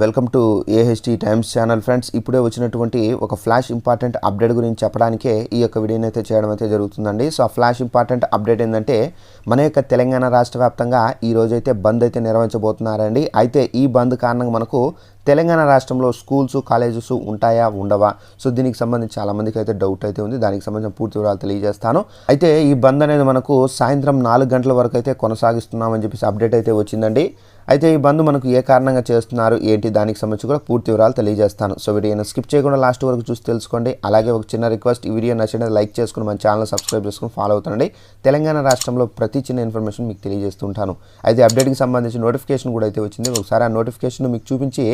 Welcome to AHT times channel friends ఇప్పుడే వచ్చినటువంటి ఒక ఫ్లాష్ ఇంపార్టెంట్ అప్డేట్ గురించి చెప్పడానికే ఈ యొక్క వీడియోని అయితే చేయడం అయితే జరుగుతుందండి. సో ఆ ఫ్లాష్ ఇంపార్టెంట్ అప్డేట్ ఏంటంటే మన యొక్క తెలంగాణ రాష్ట్ర వ్యాప్తంగా ఈ రోజైతే అయితే బంద్ అయితే నిర్వహించబోతున్నారండి. అయితే ఈ బంద్ కారణంగా మనకు తెలంగాణ రాష్ట్రంలో స్కూల్స్ కాలేజెస్ ఉంటాయా ఉండవా? సో దీనికి సంబంధించి చాలా మందికి అయితే డౌట్ అయితే ఉంది. దానికి సంబంధించిన పూర్తి వివరాలు తెలియజేస్తాను. అయితే ఈ బంద్ అనేది మనకు సాయంత్రం నాలుగు గంటల వరకు అయితే కొనసాగిస్తున్నామని చెప్పేసి అప్డేట్ అయితే వచ్చిందండి. అయితే ఈ బంద్ మనకు ఏ కారణంగా చేస్తున్నారు ఏంటి? దానికి సంబంధించి కూడా పూర్తి వివరాలు తెలియజేస్తాను. సో వీడియోని స్కిప్ చేయకుండా లాస్ట్ వరకు చూసి తెలుసుకోండి. అలాగే ఒక చిన్న రిక్వెస్ట్ ఈ వీడియో నచ్చినది లైక్ చేసుకుని మన ఛానల్ సబ్స్క్రైబ్ చేసుకుని ఫాలో అవుతుండండి తెలంగాణ రాష్ట్రంలో ప్రతి చిన్న ఇన్ఫర్మేషన్ మీకు తెలియజేస్తుంటాను అయితే అప్డేట్కి సంబంధించి నోటిఫికేషన్ కూడా అయితే వచ్చింది. ఒకసారి ఆ నోటిఫికేషన్ మీకు చూపించి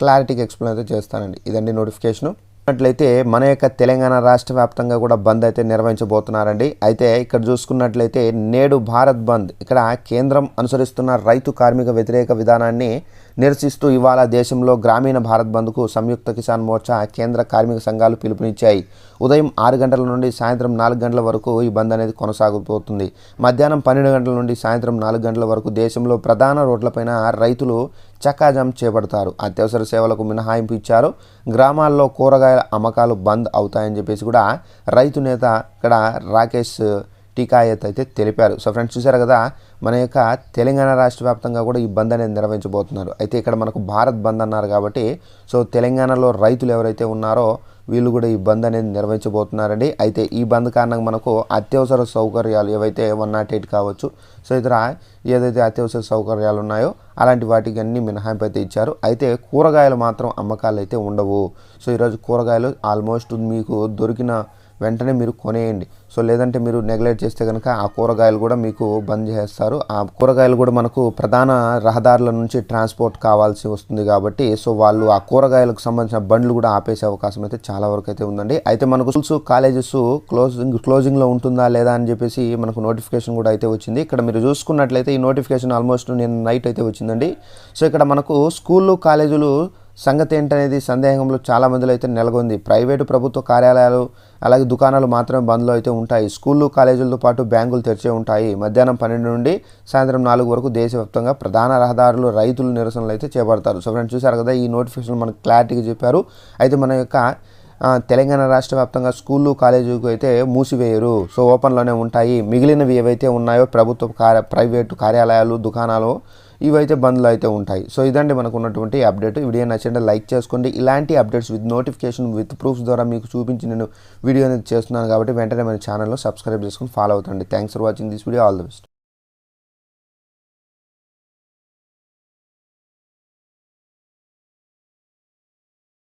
క్లారిటీకి ఎక్స్ప్లెయిన్ అయితే చేస్తానండి. ఇదండి నోటిఫికేషను. చూసుకున్నట్లయితే మన యొక్క తెలంగాణ రాష్ట్ర వ్యాప్తంగా కూడా బంద్ అయితే నిర్వహించబోతున్నారండి. అయితే ఇక్కడ చూసుకున్నట్లయితే నేడు భారత్ బంద్ ఇక్కడ కేంద్రం అనుసరిస్తున్న రైతు కార్మిక వ్యతిరేక విధానాన్ని నిరసిస్తూ ఇవాళ దేశంలో గ్రామీణ భారత్ బంద్కు సంయుక్త కిసాన్ మోర్చా కేంద్ర కార్మిక సంఘాలు పిలుపునిచ్చాయి. ఉదయం ఆరు గంటల నుండి సాయంత్రం నాలుగు గంటల వరకు ఈ బంద్ అనేది కొనసాగిపోతుంది మధ్యాహ్నం పన్నెండు గంటల నుండి సాయంత్రం నాలుగు గంటల వరకు దేశంలో ప్రధాన రోడ్లపైన రైతులు చక్కాజం చేపడతారు. అత్యవసర సేవలకు మినహాయింపు ఇచ్చారు. గ్రామాల్లో కూరగాయల అమ్మకాలు బంద్ అవుతాయని చెప్పేసి కూడా రైతు నేత ఇక్కడ రాకేష్ టీకాయత్ అయితే తెలిపారు. సో ఫ్రెండ్స్ చూసారు కదా మన యొక్క తెలంగాణ రాష్ట్ర వ్యాప్తంగా కూడా ఈ బంద్ అనేది నిర్వహించబోతున్నారు. అయితే ఇక్కడ మనకు భారత్ బంద్ అన్నారు కాబట్టి సో తెలంగాణలో రైతులు ఎవరైతే ఉన్నారో వీళ్ళు కూడా ఈ బంద్ అనేది నిర్వహించబోతున్నారండి. అయితే ఈ బంద్ కారణంగా మనకు అత్యవసర సౌకర్యాలు ఏవైతే వన్ నాట్ ఎయిట్ కావచ్చు సో ఇతర ఏదైతే అత్యవసర సౌకర్యాలు ఉన్నాయో అలాంటి వాటికి అన్ని మినహాయింపు అయితే ఇచ్చారు. అయితే కూరగాయలు మాత్రం అమ్మకాలు అయితే ఉండవు. సో ఈరోజు కూరగాయలు ఆల్మోస్ట్ మీకు దొరికిన వెంటనే మీరు కొనేయండి. సో లేదంటే మీరు నెగ్లెక్ట్ చేస్తే కనుక ఆ కూరగాయలు కూడా మీకు బంద్ చేస్తారు ఆ కూరగాయలు కూడా మనకు ప్రధాన రహదారుల నుంచి ట్రాన్స్పోర్ట్ కావాల్సి వస్తుంది కాబట్టి సో వాళ్ళు ఆ కూరగాయలకు సంబంధించిన బండ్లు కూడా ఆపేసే అవకాశం అయితే చాలా వరకు అయితే ఉందండి. అయితే మనకు స్కూల్స్ కాలేజెస్ క్లోజింగ్ క్లోజింగ్లో ఉంటుందా లేదా అని చెప్పేసి మనకు నోటిఫికేషన్ కూడా అయితే వచ్చింది. ఇక్కడ మీరు చూసుకున్నట్లయితే ఈ నోటిఫికేషన్ ఆల్మోస్ట్ నేను నైట్ అయితే వచ్చిందండి. సో ఇక్కడ మనకు స్కూళ్ళు కాలేజీలు సంగతి ఏంటనేది సందేహంలో చాలా మందిలో అయితే నెలకొంది. ప్రైవేటు ప్రభుత్వ కార్యాలయాలు అలాగే దుకాణాలు మాత్రమే బంద్లో అయితే ఉంటాయి. స్కూళ్ళు కాలేజీలతో పాటు బ్యాంకులు తెరిచే ఉంటాయి. మధ్యాహ్నం పన్నెండు నుండి సాయంత్రం నాలుగు వరకు దేశవ్యాప్తంగా ప్రధాన రహదారులు రైతులు నిరసనలు అయితే చేపడతారు. సో ఫ్రెండ్స్ చూసారు కదా? ఈ నోటిఫికేషన్ మనకు క్లారిటీగా చెప్పారు. అయితే మన యొక్క తెలంగాణ రాష్ట్ర వ్యాప్తంగా స్కూళ్ళు కాలేజీకి అయితే మూసివేయరు. సో ఓపెన్లోనే ఉంటాయి. మిగిలినవి ఏవైతే ఉన్నాయో ప్రభుత్వ కార్య ప్రైవేటు కార్యాలయాలు దుకాణాలు ఇవైతే బంద్లు అయితే ఉంటాయి. సో ఇదండి మనకు ఉన్నటువంటి అప్డేట్ వీడియో నచ్చండి లైక్ చేసుకోండి. ఇలాంటి updates with notification with proofs ద్వారా మీకు చూపించి నేను వీడియో అనేది చేస్తున్నాను కాబట్టి వెంటనే మన ఛానల్లో సబ్స్క్రైబ్ చేసుకుని follow అవుతండి. Thanks for watching this video. All the best.